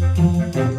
thank you.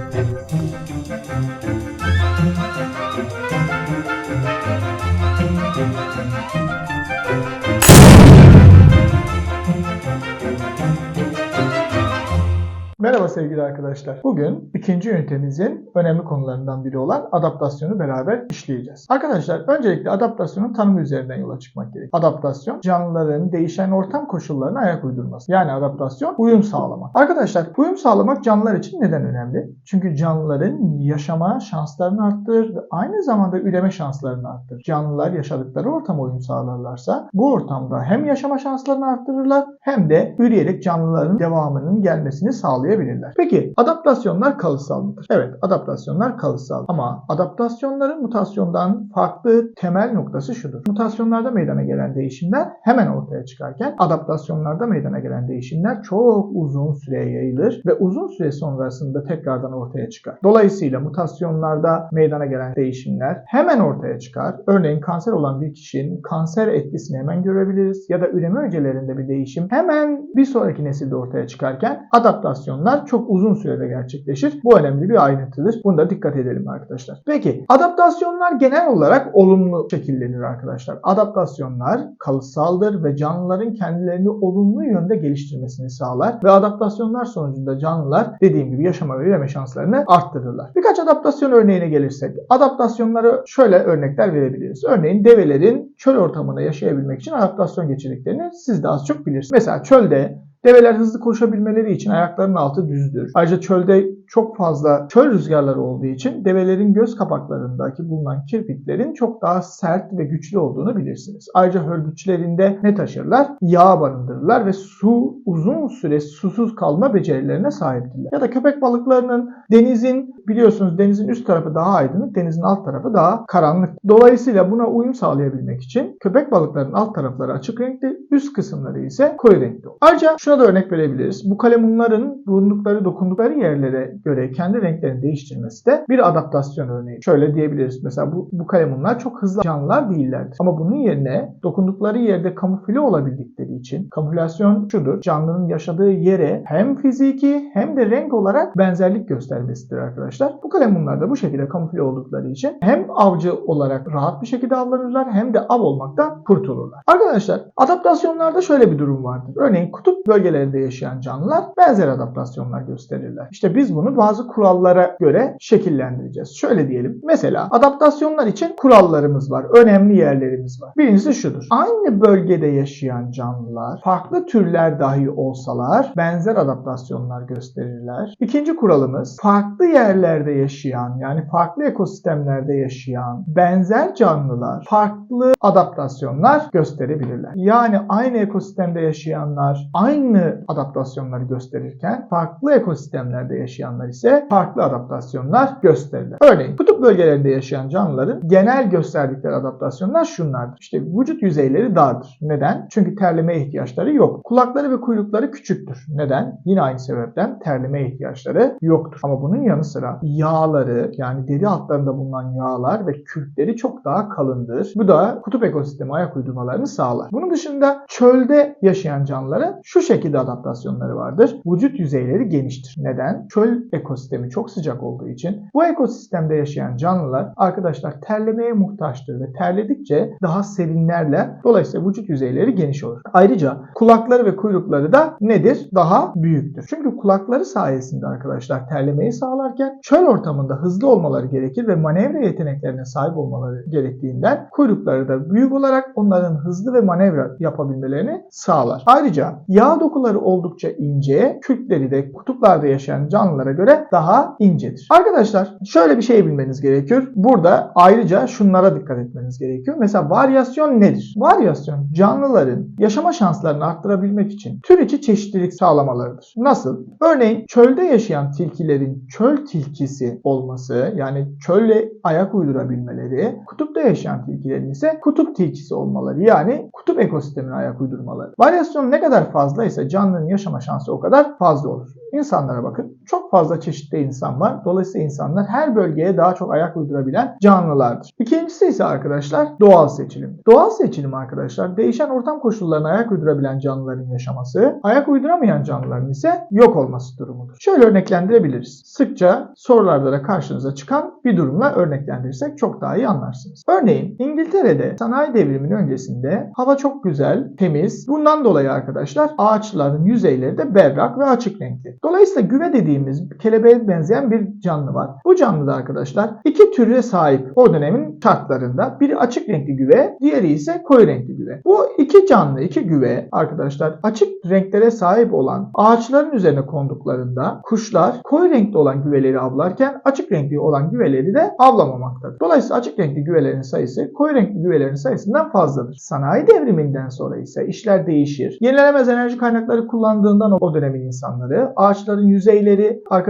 Merhaba sevgili arkadaşlar. Bugün ikinci ünitemizin önemli konularından biri olan adaptasyonu beraber işleyeceğiz. Arkadaşlar öncelikle adaptasyonun tanımı üzerinden yola çıkmak gerek. Adaptasyon canlıların değişen ortam koşullarına ayak uydurması. Yani adaptasyon uyum sağlamak. Arkadaşlar uyum sağlamak canlılar için neden önemli? Çünkü canlıların yaşama şanslarını arttırır ve aynı zamanda üreme şanslarını arttırır. Canlılar yaşadıkları ortama uyum sağlarlarsa bu ortamda hem yaşama şanslarını arttırırlar hem de üreyerek canlıların devamının gelmesini sağlayabilirler. Peki adaptasyonlar kalıtsal mıdır? Evet adaptasyonlar kalıtsal ama adaptasyonların mutasyondan farklı temel noktası şudur. Mutasyonlarda meydana gelen değişimler hemen ortaya çıkarken adaptasyonlarda meydana gelen değişimler çok uzun süre yayılır ve uzun süre sonrasında tekrardan ortaya çıkar. Dolayısıyla mutasyonlarda meydana gelen değişimler hemen ortaya çıkar. Örneğin kanser olan bir kişinin kanser etkisini hemen görebiliriz ya da üreme hücrelerinde bir değişim hemen bir sonraki nesilde ortaya çıkarken adaptasyonlar çok uzun sürede gerçekleşir. Bu önemli bir ayrıntıdır. Bunu da dikkat edelim arkadaşlar. Peki adaptasyonlar genel olarak olumlu şekillenir arkadaşlar. Adaptasyonlar kalıtsaldır ve canlıların kendilerini olumlu yönde geliştirmesini sağlar ve adaptasyonlar sonucunda canlılar dediğim gibi yaşama ve üreme şanslarını arttırırlar. Birkaç adaptasyon örneğine gelirsek adaptasyonlara şöyle örnekler verebiliriz. Örneğin develerin çöl ortamında yaşayabilmek için adaptasyon geçirdiklerini siz de az çok bilirsiniz. Mesela çölde Develer hızlı koşabilmeleri için ayaklarının altı düzdür. Ayrıca çölde çok fazla çöl rüzgarları olduğu için develerin göz kapaklarındaki bulunan kirpiklerin çok daha sert ve güçlü olduğunu bilirsiniz. Ayrıca hörgüçlerinde ne taşırlar? Yağ barındırırlar ve su uzun süre susuz kalma becerilerine sahiptirler. Ya da köpek balıklarının denizin biliyorsunuz denizin üst tarafı daha aydınlık, denizin alt tarafı daha karanlık. Dolayısıyla buna uyum sağlayabilmek için köpek balıklarının alt tarafları açık renkli, üst kısımları ise koyu renkli. Ayrıca şuna da örnek verebiliriz. Bu kalemunların bulundukları, dokundukları yerlere göre kendi renklerini değiştirmesi de bir adaptasyon örneği. Şöyle diyebiliriz. Mesela bu, bu kalemunlar çok hızlı canlılar değillerdir. Ama bunun yerine dokundukları yerde kamufle olabildikleri için kamuflasyon şudur. Canlının yaşadığı yere hem fiziki hem de renk olarak benzerlik göstermesidir arkadaşlar. Bu kalemunlar da bu şekilde kamufle oldukları için hem avcı olarak rahat bir şekilde avlanırlar hem de av olmaktan kurtulurlar. Arkadaşlar adaptasyonlarda şöyle bir durum vardır. Örneğin kutup bölgelerinde yaşayan canlılar benzer adaptasyonlar gösterirler. İşte biz bunu bazı kurallara göre şekillendireceğiz. Şöyle diyelim. Mesela adaptasyonlar için kurallarımız var. Önemli yerlerimiz var. Birincisi şudur. Aynı bölgede yaşayan canlılar farklı türler dahi olsalar benzer adaptasyonlar gösterirler. İkinci kuralımız farklı yerlerde yaşayan yani farklı ekosistemlerde yaşayan benzer canlılar farklı adaptasyonlar gösterebilirler. Yani aynı ekosistemde yaşayanlar aynı adaptasyonları gösterirken farklı ekosistemlerde yaşayanlar ise farklı adaptasyonlar gösterirler. Örneğin kutup bölgelerinde yaşayan canlıların genel gösterdikleri adaptasyonlar şunlardır. İşte vücut yüzeyleri dardır. Neden? Çünkü terlemeye ihtiyaçları yok. Kulakları ve kuyrukları küçüktür. Neden? Yine aynı sebepten terlemeye ihtiyaçları yoktur. Ama bunun yanı sıra yağları yani deri altlarında bulunan yağlar ve kürkleri çok daha kalındır. Bu da kutup ekosistemi ayak uydurmalarını sağlar. Bunun dışında çölde yaşayan canlıların şu şekilde adaptasyonları vardır. Vücut yüzeyleri geniştir. Neden? Çöl ekosistemi çok sıcak olduğu için bu ekosistemde yaşayan canlılar arkadaşlar terlemeye muhtaçtır ve terledikçe daha serinlerler. Dolayısıyla vücut yüzeyleri geniş olur. Ayrıca kulakları ve kuyrukları da nedir? Daha büyüktür. Çünkü kulakları sayesinde arkadaşlar terlemeyi sağlarken çöl ortamında hızlı olmaları gerekir ve manevra yeteneklerine sahip olmaları gerektiğinden kuyrukları da büyük olarak onların hızlı ve manevra yapabilmelerini sağlar. Ayrıca yağ dokuları oldukça ince, kürkleri de kutuplarda yaşayan canlılara göre daha incedir. Arkadaşlar şöyle bir şey bilmeniz gerekiyor. Burada ayrıca şunlara dikkat etmeniz gerekiyor. Mesela varyasyon nedir? Varyasyon canlıların yaşama şanslarını arttırabilmek için tür içi çeşitlilik sağlamalarıdır. Nasıl? Örneğin çölde yaşayan tilkilerin çöl tilkisi olması yani çölle ayak uydurabilmeleri, kutupta yaşayan tilkilerin ise kutup tilkisi olmaları yani kutup ekosistemine ayak uydurmaları. Varyasyon ne kadar fazlaysa canlının yaşama şansı o kadar fazla olur. İnsanlara bakın çok fazla fazla çeşitli insan var. Dolayısıyla insanlar her bölgeye daha çok ayak uydurabilen canlılardır. İkincisi ise arkadaşlar doğal seçilim. Doğal seçilim arkadaşlar değişen ortam koşullarına ayak uydurabilen canlıların yaşaması, ayak uyduramayan canlıların ise yok olması durumudur. Şöyle örneklendirebiliriz. Sıkça sorularda da karşınıza çıkan bir durumla örneklendirirsek çok daha iyi anlarsınız. Örneğin İngiltere'de sanayi devriminin öncesinde hava çok güzel, temiz. Bundan dolayı arkadaşlar ağaçların yüzeyleri de berrak ve açık renkli. Dolayısıyla güve dediğimiz kelebeğe benzeyen bir canlı var. Bu canlı da arkadaşlar iki türe sahip o dönemin şartlarında. Biri açık renkli güve, diğeri ise koyu renkli güve. Bu iki canlı, iki güve arkadaşlar açık renklere sahip olan ağaçların üzerine konduklarında kuşlar koyu renkli olan güveleri avlarken açık renkli olan güveleri de avlamamaktadır. Dolayısıyla açık renkli güvelerin sayısı koyu renkli güvelerin sayısından fazladır. Sanayi devriminden sonra ise işler değişir. Yenilenemez enerji kaynakları kullandığından o dönemin insanları ağaçların yüzeyleri arkadaşlar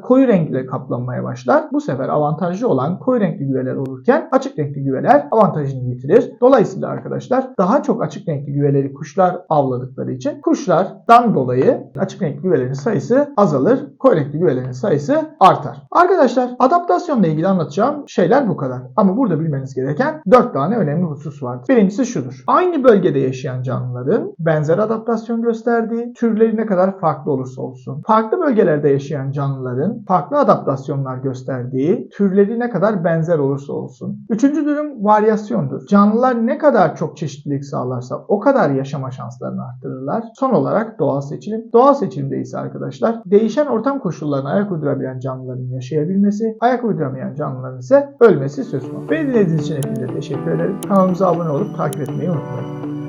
koyu renkle kaplanmaya başlar. Bu sefer avantajlı olan koyu renkli güveler olurken açık renkli güveler avantajını yitirir. Dolayısıyla arkadaşlar daha çok açık renkli güveleri kuşlar avladıkları için kuşlardan dolayı açık renkli güvelerin sayısı azalır. Koyu renkli güvelerin sayısı artar. Arkadaşlar adaptasyonla ilgili anlatacağım şeyler bu kadar. Ama burada bilmeniz gereken 4 tane önemli husus vardır. Birincisi şudur. Aynı bölgede yaşayan canlıların benzer adaptasyon gösterdiği, türleri ne kadar farklı olursa olsun. Farklı bölgelerde canlıların farklı adaptasyonlar gösterdiği, türleri ne kadar benzer olursa olsun. Üçüncü durum varyasyondur. Canlılar ne kadar çok çeşitlilik sağlarsa o kadar yaşama şanslarını arttırırlar. Son olarak doğal seçilim. Doğal seçilimde ise arkadaşlar değişen ortam koşullarına ayak uydurabilen canlıların yaşayabilmesi, ayak uyduramayan canlıların ise ölmesi söz konusu. Beni dinlediğiniz için hepinize teşekkür ederim. Kanalımıza abone olup takip etmeyi unutmayın.